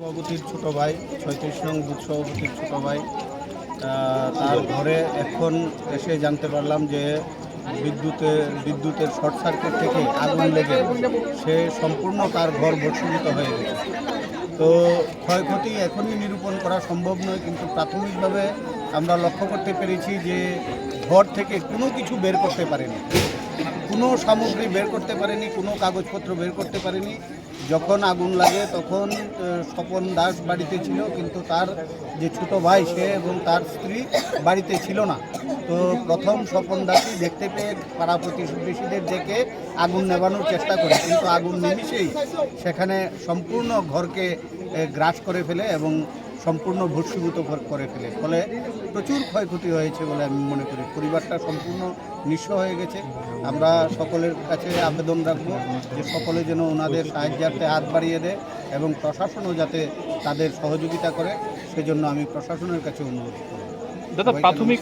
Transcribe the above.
সভাপতির ছোট ভাই, ছয়ত্রিশ নং বুথ সভাপতির ছোট ভাই। তার ঘরে এখন এসে জানতে পারলাম যে বিদ্যুতের বিদ্যুতের শর্ট সার্কিট থেকে আগুন লেগে সে সম্পূর্ণ তার ঘর ভস্মীভূত হয়ে গেছে। তো ক্ষয়ক্ষতি এখনই নিরূপণ করা সম্ভব নয়, কিন্তু প্রাথমিকভাবে আমরা লক্ষ্য করতে পেরেছি যে ঘর থেকে কোনো কিছু বের করতে পারেনি। কোনো সামগ্রী বের করতে পারেনি, কোনো কাগজপত্র বের করতে পারেনি। যখন আগুন লাগে তখন স্বপন দাস বাড়িতে ছিল, কিন্তু তার যে ছোট ভাই সে এবং তার স্ত্রী বাড়িতে ছিল না। তো প্রথম স্বপন দাসই দেখতে পেয়ে পাড়া প্রতিবেশীদের ডেকে আগুন নেবানোর চেষ্টা করে, কিন্তু আগুন নিমিশেই সেখানে সম্পূর্ণ ঘরকে গ্রাস করে ফেলে এবং সম্পূর্ণ ভস্মীভূত করে ফেলে। ফলে প্রচুর ক্ষয়ক্ষতি হয়েছে বলে আমি মনে করি। পরিবারটা সম্পূর্ণ নিঃস্ব হয়ে গেছে। আমরা সকলের কাছে আবেদন রাখব যে সকলে যেন ওনাদের সাহায্যার্থে হাত বাড়িয়ে দেয় এবং প্রশাসনও যাতে তাদের সহযোগিতা করে সেজন্য আমি প্রশাসনের কাছে অনুরোধ করি দাদা প্রাথমিক